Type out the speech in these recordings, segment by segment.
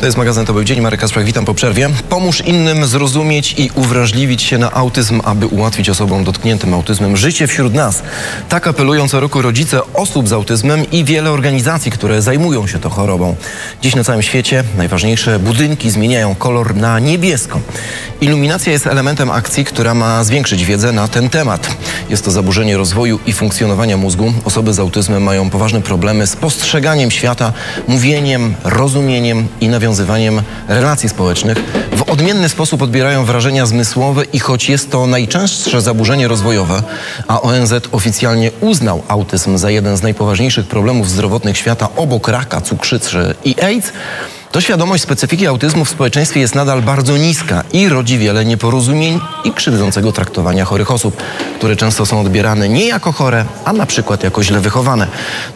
To jest magazyn To był dzień. Marek Kasprach, witam po przerwie. Pomóż innym zrozumieć i uwrażliwić się na autyzm, aby ułatwić osobom dotkniętym autyzmem życie wśród nas. Tak apelują co roku rodzice osób z autyzmem i wiele organizacji, które zajmują się tą chorobą. Dziś na całym świecie najważniejsze budynki zmieniają kolor na niebiesko. Iluminacja jest elementem akcji, która ma zwiększyć wiedzę na ten temat. Jest to zaburzenie rozwoju i funkcjonowania mózgu. Osoby z autyzmem mają poważne problemy z postrzeganiem świata, mówieniem, rozumieniem i nawiązywaniem relacji społecznych. W odmienny sposób odbierają wrażenia zmysłowe i choć jest to najczęstsze zaburzenie rozwojowe, a ONZ oficjalnie uznał autyzm za jeden z najpoważniejszych problemów zdrowotnych świata obok raka, cukrzycy i AIDS, to świadomość specyfiki autyzmu w społeczeństwie jest nadal bardzo niska i rodzi wiele nieporozumień i krzywdzącego traktowania chorych osób, które często są odbierane nie jako chore, a na przykład jako źle wychowane.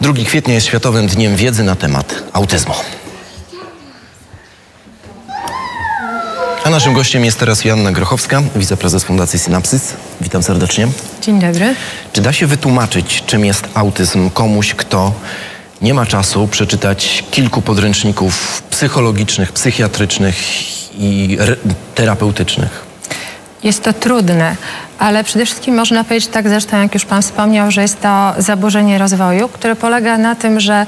2 kwietnia jest Światowym Dniem Wiedzy na temat autyzmu. A naszym gościem jest teraz Joanna Grochowska, wiceprezes Fundacji Synapsys. Witam serdecznie. Dzień dobry. Czy da się wytłumaczyć, czym jest autyzm komuś, kto nie ma czasu przeczytać kilku podręczników psychologicznych, psychiatrycznych i terapeutycznych? Jest to trudne, ale przede wszystkim można powiedzieć tak zresztą, jak już Pan wspomniał, że jest to zaburzenie rozwoju, które polega na tym, że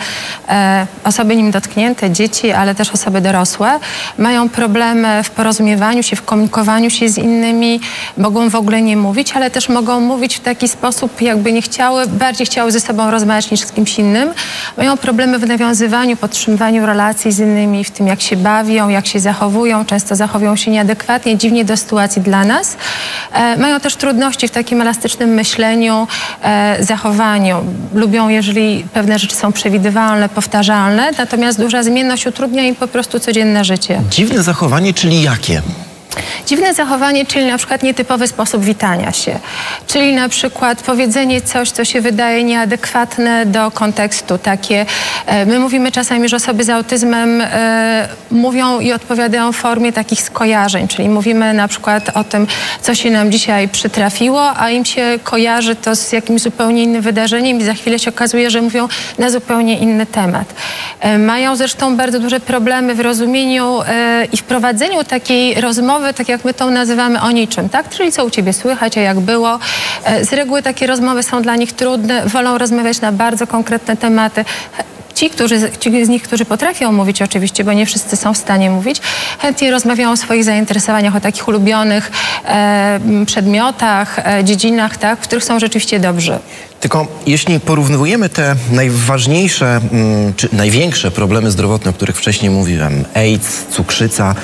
e, osoby nim dotknięte, dzieci, ale też osoby dorosłe, mają problemy w porozumiewaniu się, w komunikowaniu się z innymi, mogą w ogóle nie mówić, ale też mogą mówić w taki sposób, jakby nie chciały, bardziej chciały ze sobą rozmawiać niż z kimś innym. Mają problemy w nawiązywaniu, podtrzymywaniu relacji z innymi, w tym jak się bawią, jak się zachowują, często zachowują się nieadekwatnie, dziwnie do sytuacji dla nas. E, mają też trudności w takim elastycznym myśleniu, e, zachowaniu. Lubią, jeżeli pewne rzeczy są przewidywalne, powtarzalne, natomiast duża zmienność utrudnia im po prostu codzienne życie. Dziwne zachowanie, czyli jakie? Dziwne zachowanie, czyli na przykład nietypowy sposób witania się, czyli na przykład powiedzenie coś, co się wydaje nieadekwatne do kontekstu. Takie, e, my mówimy czasami, że osoby z autyzmem e, mówią i odpowiadają w formie takich skojarzeń, czyli mówimy na przykład o tym, co się nam dzisiaj przytrafiło, a im się kojarzy to z jakimś zupełnie innym wydarzeniem i za chwilę się okazuje, że mówią na zupełnie inny temat. E, mają zresztą bardzo duże problemy w rozumieniu i wprowadzeniu takiej rozmowy, tak jak my to nazywamy o niczym, tak? Czyli co u ciebie słychać, a jak było. E, z reguły takie rozmowy są dla nich trudne, wolą rozmawiać na bardzo konkretne tematy. Ci, którzy, ci z nich, którzy potrafią mówić oczywiście, bo nie wszyscy są w stanie mówić, chętnie rozmawiają o swoich zainteresowaniach, o takich ulubionych e, przedmiotach, e, dziedzinach, tak, w których są rzeczywiście dobrzy. Tylko jeśli porównujemy te najważniejsze, mm, czy największe problemy zdrowotne, o których wcześniej mówiłem, AIDS, cukrzyca,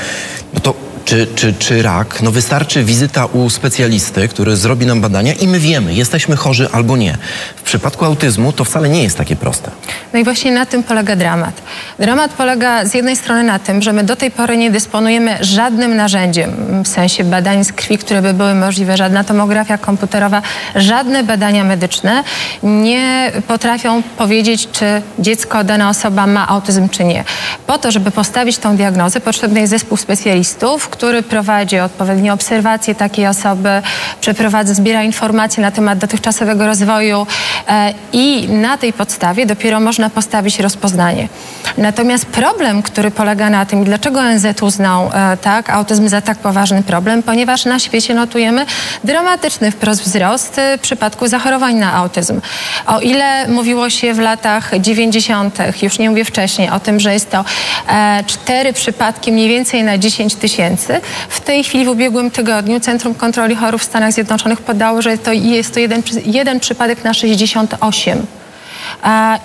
no to czy, czy, czy rak, no wystarczy wizyta u specjalisty, który zrobi nam badania i my wiemy, jesteśmy chorzy albo nie. W przypadku autyzmu to wcale nie jest takie proste. No i właśnie na tym polega dramat. Dramat polega z jednej strony na tym, że my do tej pory nie dysponujemy żadnym narzędziem, w sensie badań z krwi, które by były możliwe, żadna tomografia komputerowa, żadne badania medyczne nie potrafią powiedzieć, czy dziecko, dana osoba ma autyzm, czy nie. Po to, żeby postawić tą diagnozę, potrzebny jest zespół specjalistów, który prowadzi odpowiednie obserwacje takiej osoby, przeprowadza, zbiera informacje na temat dotychczasowego rozwoju e, i na tej podstawie dopiero można postawić rozpoznanie. Natomiast problem, który polega na tym, dlaczego ONZ uznał e, tak, autyzm za tak poważny problem, ponieważ na świecie notujemy dramatyczny wprost wzrost e, w przypadku zachorowań na autyzm. O ile mówiło się w latach 90., już nie mówię wcześniej, o tym, że jest to cztery przypadki mniej więcej na 10 tysięcy, w tej chwili w ubiegłym tygodniu Centrum Kontroli Chorób w Stanach Zjednoczonych podało, że to jest to jeden, jeden przypadek na 68.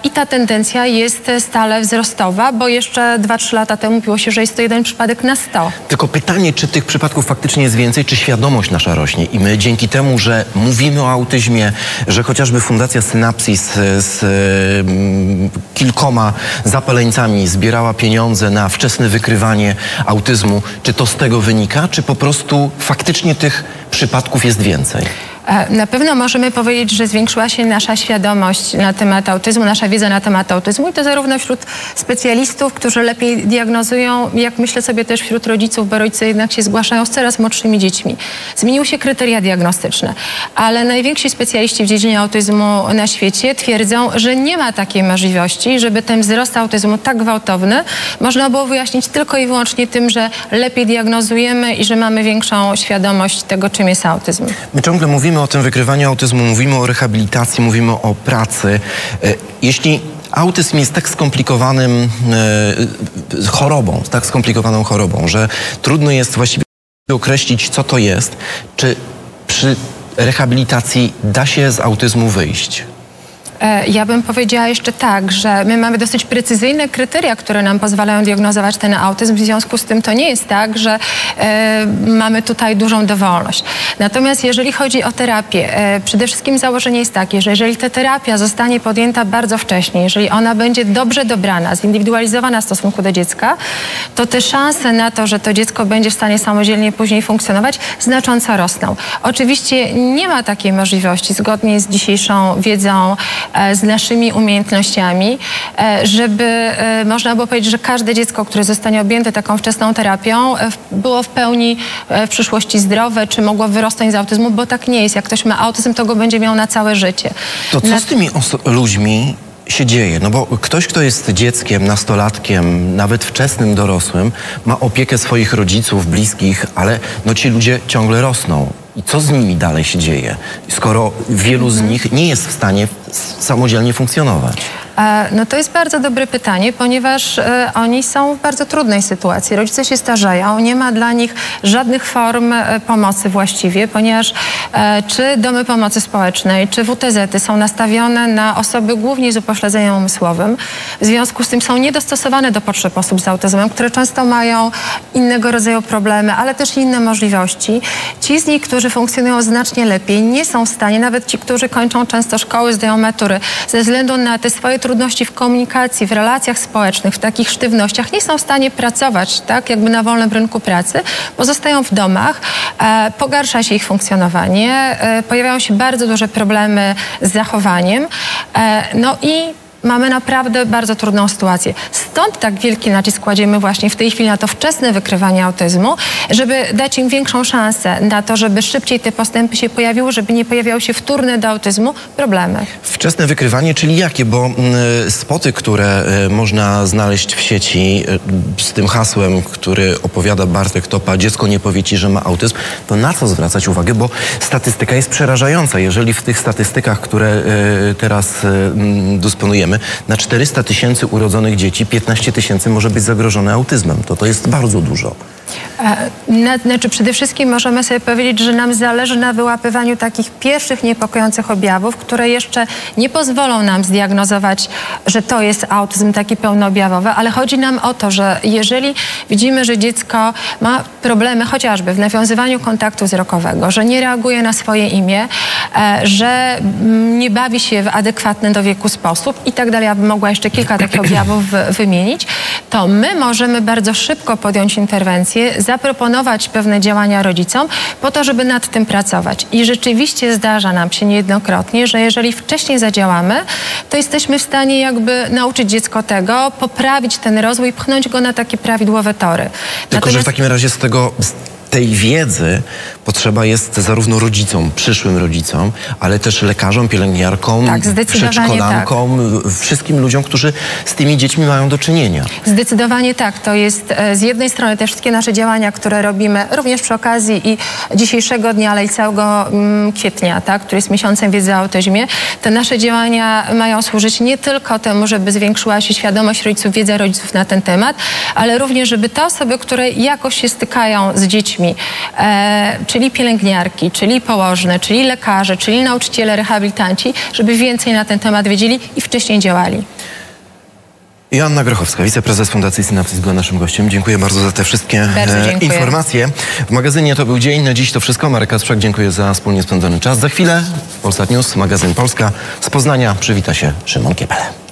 I ta tendencja jest stale wzrostowa, bo jeszcze 2-3 lata temu mówiło się, że jest to jeden przypadek na 100. Tylko pytanie, czy tych przypadków faktycznie jest więcej, czy świadomość nasza rośnie i my dzięki temu, że mówimy o autyzmie, że chociażby Fundacja Synapsis z mm, kilkoma zapaleńcami zbierała pieniądze na wczesne wykrywanie autyzmu, czy to z tego wynika, czy po prostu faktycznie tych przypadków jest więcej? E, Na pewno możemy powiedzieć, że zwiększyła się nasza świadomość na temat autyzmu, nasza wiedza na temat autyzmu i to zarówno wśród specjalistów, którzy lepiej diagnozują, jak myślę sobie też wśród rodziców, bo rodzice jednak się zgłaszają z coraz młodszymi dziećmi. Zmieniły się kryteria diagnostyczne, ale najwięksi specjaliści w dziedzinie autyzmu na świecie twierdzą, że nie ma takiej możliwości, żeby ten wzrost autyzmu tak gwałtowny można było wyjaśnić tylko i wyłącznie tym, że lepiej diagnozujemy i że mamy większą świadomość tego, czym jest autyzm. My ciągle mówimy o tym wykrywaniu autyzmu, mówimy o rehabilitacji, mówimy o pracy. E, Jeśli autyzm jest tak skomplikowanym e, chorobą, tak skomplikowaną chorobą, że trudno jest właściwie określić, co to jest, czy przy rehabilitacji da się z autyzmu wyjść? E, Ja bym powiedziała jeszcze tak, że my mamy dosyć precyzyjne kryteria, które nam pozwalają diagnozować ten autyzm. W związku z tym to nie jest tak, że e, mamy tutaj dużą dowolność. Natomiast jeżeli chodzi o terapię, e, przede wszystkim założenie jest takie, że jeżeli ta terapia zostanie podjęta bardzo wcześnie, jeżeli ona będzie dobrze dobrana, zindywidualizowana w stosunku do dziecka, to te szanse na to, że to dziecko będzie w stanie samodzielnie później funkcjonować, znacząco rosną. Oczywiście nie ma takiej możliwości, zgodnie z dzisiejszą wiedzą, z naszymi umiejętnościami, e, żeby e, można było powiedzieć, że każde dziecko, które zostanie objęte taką wczesną terapią, e, było w pełni e, w przyszłości zdrowe, czy mogło wyrosnąć z autyzmu, bo tak nie jest. Jak ktoś ma autyzm, to go będzie miał na całe życie. To co Na- z tymi ludźmi się dzieje? No bo ktoś, kto jest dzieckiem, nastolatkiem, nawet wczesnym dorosłym, ma opiekę swoich rodziców, bliskich, ale no ci ludzie ciągle rosną. I co z nimi dalej się dzieje, skoro wielu z nich nie jest w stanie samodzielnie funkcjonować? No to jest bardzo dobre pytanie, ponieważ e, oni są w bardzo trudnej sytuacji. Rodzice się starzeją, nie ma dla nich żadnych form e, pomocy właściwie, ponieważ e, czy domy pomocy społecznej, czy WTZ-y są nastawione na osoby głównie z upośledzeniem umysłowym. W związku z tym są niedostosowane do potrzeb osób z autyzmem, które często mają innego rodzaju problemy, ale też inne możliwości. Ci z nich, którzy funkcjonują znacznie lepiej, nie są w stanie, nawet ci, którzy kończą często szkoły, zdają matury, ze względu na te swoje trudności w komunikacji, w relacjach społecznych, w takich sztywnościach, nie są w stanie pracować, tak, jakby na wolnym rynku pracy, pozostają w domach, e, pogarsza się ich funkcjonowanie, e, pojawiają się bardzo duże problemy z zachowaniem, e, no i mamy naprawdę bardzo trudną sytuację. Stąd tak wielki nacisk kładziemy właśnie w tej chwili na to wczesne wykrywanie autyzmu, żeby dać im większą szansę na to, żeby szybciej te postępy się pojawiły, żeby nie pojawiały się wtórne do autyzmu problemy. Wczesne wykrywanie, czyli jakie? Bo mm, spoty, które y, można znaleźć w sieci y, z tym hasłem, który opowiada Bartek Topa, dziecko nie powie ci, że ma autyzm, to na co zwracać uwagę? Bo statystyka jest przerażająca. Jeżeli w tych statystykach, które y, teraz y, dysponujemy, na 400 tysięcy urodzonych dzieci 15 tysięcy może być zagrożone autyzmem, to to jest bardzo dużo. E, Na, znaczy przede wszystkim możemy sobie powiedzieć, że nam zależy na wyłapywaniu takich pierwszych niepokojących objawów, które jeszcze nie pozwolą nam zdiagnozować, że to jest autyzm taki pełnoobjawowy, ale chodzi nam o to, że jeżeli widzimy, że dziecko ma problemy chociażby w nawiązywaniu kontaktu wzrokowego, że nie reaguje na swoje imię, e, że mm, nie bawi się w adekwatny do wieku sposób i tak dalej, ja bym mogła jeszcze kilka takich objawów wy- wymienić, to my możemy bardzo szybko podjąć interwencję, zaproponować pewne działania rodzicom po to, żeby nad tym pracować. I rzeczywiście zdarza nam się niejednokrotnie, że jeżeli wcześniej zadziałamy, to jesteśmy w stanie jakby nauczyć dziecko tego, poprawić ten rozwój, pchnąć go na takie prawidłowe tory. Tylko, że w takim razie z tego, tej wiedzy potrzeba jest zarówno rodzicom, przyszłym rodzicom, ale też lekarzom, pielęgniarkom, Tak, przedszkolankom, wszystkim ludziom, którzy z tymi dziećmi mają do czynienia. Zdecydowanie tak. To jest e, z jednej strony te wszystkie nasze działania, które robimy również przy okazji i dzisiejszego dnia, ale i całego mm, kwietnia, tak, który jest miesiącem wiedzy o autyzmie. Te nasze działania mają służyć nie tylko temu, żeby zwiększyła się świadomość rodziców, wiedza rodziców na ten temat, ale również, żeby te osoby, które jakoś się stykają z dziećmi, e, czyli pielęgniarki, czyli położne, czyli lekarze, czyli nauczyciele, rehabilitanci, żeby więcej na ten temat wiedzieli i wcześniej działali. Joanna Grochowska, wiceprezes Fundacji Synapsys była naszym gościem. Dziękuję bardzo za te wszystkie e, informacje. W magazynie to był dzień, na dziś to wszystko. Marek Kasprzak, dziękuję za wspólnie spędzony czas. Za chwilę Polsat News, magazyn Polska. Z Poznania przywita się Szymon Kiepele.